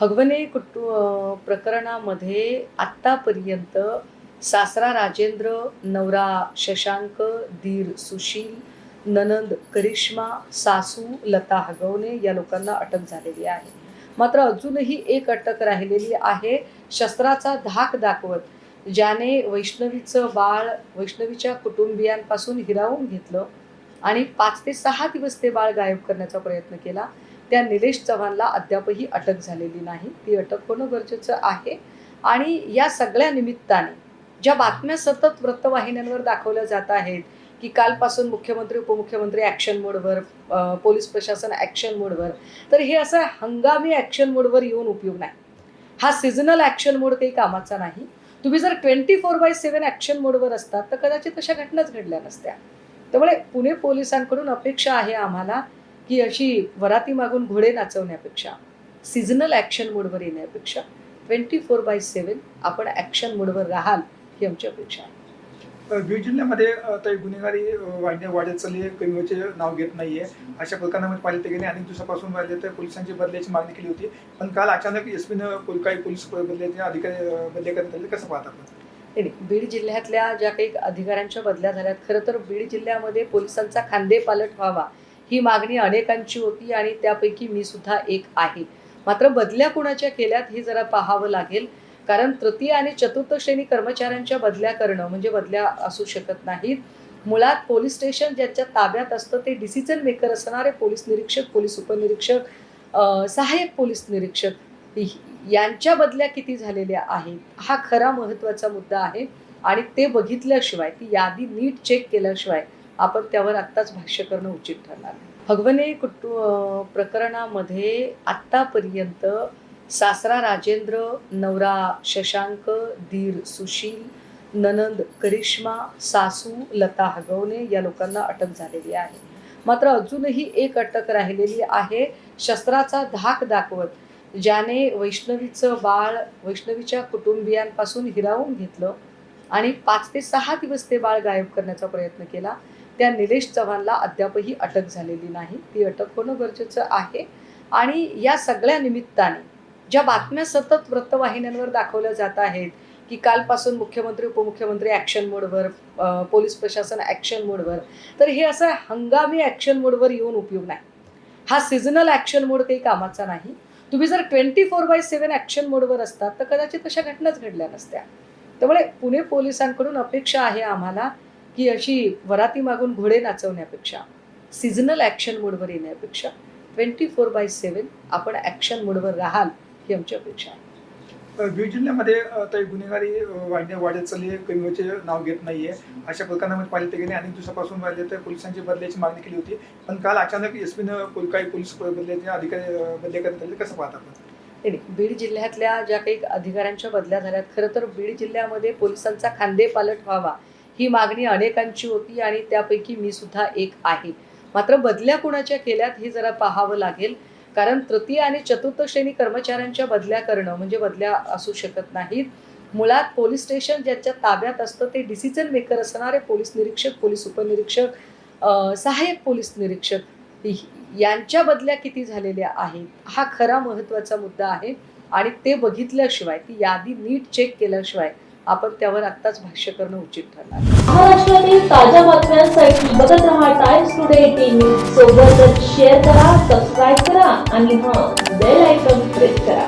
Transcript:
हगवणे कुटु प्रकरणामध्ये आत्तापर्यंत सासरा राजेंद्र नवरा शशांक दीर सुशील ननंद करिश्मा सासू लता हगवणे या लोकांना अटक झालेली आहे. मात्र अजूनही एक अटक राहिलेली आहे शस्त्राचा धाक दाखवत ज्याने वैष्णवीचं बाळ वैष्णवीच्या कुटुंबियांपासून हिरावून घेतलं आणि पाच ते सहा दिवस ते बाळ गायब करण्याचा प्रयत्न केला त्या निलेश चव्हाणला अद्यापही अटक झालेली नाही. ती अटक होणं गरजेचं आहे. आणि या सगळ्या निमित्ताने ज्या बातम्या सतत वृत्तवाहिन्यांवर दाखवल्या जात आहेत की कालपासून मुख्यमंत्री उपमुख्यमंत्री ॲक्शन मोडवर पोलीस प्रशासन ॲक्शन मोडवर तर हे असं हंगामी ॲक्शन मोडवर येऊन उपयोग नाही. हा सिजनल ॲक्शन मोड काही कामाचा नाही. तुम्ही जर twenty four by seven action मोडवर असतात तर कदाचित अशा घटनाच घडल्या नसत्या. त्यामुळे पुणे पोलिसांकडून अपेक्षा आहे आम्हाला की अशी वराती मागून घोडे नाचवण्यापेक्षा सिजनल ॲक्शन मोडवर येण्यापेक्षा ट्वेंटी फोर बाय सेवन आपण ॲक्शन मोडवर राहाल ही आमची अपेक्षा आहे. बीड जिल्ह्यामध्ये तर गुन्हेगारी वाढण्या वाढत चालली आहे. कमी व्हायचे नाव घेत नाहीये. अशा प्रकरणामध्ये पाहिलं गेले अनेक दिवसापासून राहिले तर पोलिसांची बदल्याची मागणी केली होती. पण काल अचानक एस पीनं काही पोलीस बदल्याचे अधिकारी अ, बदल्या करण्यात आले. कसं पाहता आपण? नाही, नाही. बीड जिल्ह्यातल्या ज्या काही अधिकाऱ्यांच्या बदल्या झाल्यात खरं तर बीड जिल्ह्यामध्ये पोलिसांचा खांदेपालट व्हावा ही मागणी अनेकांची होती आणि त्यापैकी मी सुद्धा एक आहे. मात्र बदल्या कुणाच्या केल्यात हे जरा पाहावं लागेल. कारण तृतीय आणि चतुर्थ श्रेणी कर्मचाऱ्यांच्या बदल्या करणं म्हणजे बदल्या असू शकत नाहीत. मुळात पोलीस स्टेशन ज्याच्या ताब्यात असतं ते डिसिजन मेकर असणारे पोलीस निरीक्षक पोलीस उपनिरीक्षक सहाय्यक पोलीस निरीक्षक यांच्या बदल्या किती झालेल्या आहेत? हा खरा महत्त्वाचा मुद्दा आहे. आणि ते बघितल्याशिवाय ती यादी नीट चेक केल्याशिवाय आपण त्यावर आत्ताच भाष्य करणं उचित ठरणार भगवने हगवणे कुटु प्रकरणामध्ये आत्तापर्यंत सासरा राजेंद्र नवरा शशांक दीर सुशील ननंद करिश्मा सासू लता हगवणे या लोकांना अटक झालेली आहे. मात्र अजूनही एक अटक राहिलेली आहे शस्त्राचा धाक दाखवत ज्याने वैष्णवीचं बाळ वैष्णवीच्या कुटुंबियांपासून हिरावून घेतलं आणि पाच ते सहा दिवस ते बाळ गायब करण्याचा प्रयत्न केला त्या निलेश चव्हाणला अद्यापही अटक झालेली नाही. ती अटक होणं गरजेचं आहे. आणि या सगळ्या निमित्ताने ज्या बातम्या सतत वृत्तवाहिन्यांवर दाखवल्या जात आहेत की कालपासून मुख्यमंत्री उपमुख्यमंत्री ॲक्शन मोडवर पोलीस प्रशासन ॲक्शन मोडवर तर हे असं हंगामी ॲक्शन मोडवर येऊन उपयोग नाही. हा सिजनल ॲक्शन मोड काही कामाचा नाही. तुम्ही जर twenty four by seven action मोडवर असतात तर कदाचित अशा घटनाच घडल्या नसत्या. त्यामुळे पुणे पोलिसांकडून अपेक्षा आहे आम्हाला की अशी वराती मागून घोडे नाचवण्यापेक्षा सिजनल ॲक्शन मोडवर येण्यापेक्षा ट्वेंटी फोर बाय सेवन आपण ॲक्शन मोडवर राहाल ही आमची अपेक्षा आहे. बीड जिल्ह्यामध्ये तर गुन्हेगारी अ, वाढण्या वाढत चालली आहे. कमी व्हायचे नाव घेत नाहीये. अशा प्रकरणामध्ये पाहिलं गेले अनेक दिवसापासून राहिले तर पोलिसांची बदल्याची मागणी केली होती. पण काल अचानक एस पीनं काही पोलीस बदल्याचे अधिकारी बदल्या करण्यात आले. कसं पाहता आपण? नाही. बीड जिल्ह्यातल्या ज्या काही अधिकाऱ्यांच्या बदल्या झाल्यात खरं तर बीड जिल्ह्यामध्ये पोलिसांचा खांदेपालट व्हावा ही मागणी अनेकांची होती आणि त्यापैकी मी सुद्धा एक आहे. मात्र बदल्या कुणाच्या केल्यात हे जरा पाहावं लागेल. कारण तृतीय आणि चतुर्थ श्रेणी कर्मचाऱ्यांच्या बदल्या करणं म्हणजे बदल्या असू शकत नाहीत. मुळात पोलीस स्टेशन ज्याच्या ताब्यात असतं ते डिसिजन मेकर असणारे पोलीस निरीक्षक पोलीस उपनिरीक्षक सहाय्यक पोलीस निरीक्षक यांच्या बदल्या किती झालेल्या आहेत? हा खरा महत्त्वाचा मुद्दा आहे. आणि ते बघितल्याशिवाय ती यादी नीट चेक केल्याशिवाय आपण त्यावर आत्ताच भाष्य करणं उचित ठरणार. महाराष्ट्रातील ताज्या बातम्यांसाठी बघत रहा टाइम्स टुडे टीव्ही सोबतच शेअर करा सबस्क्राईब करा आणि हां बेल आयकॉन प्रेस करा.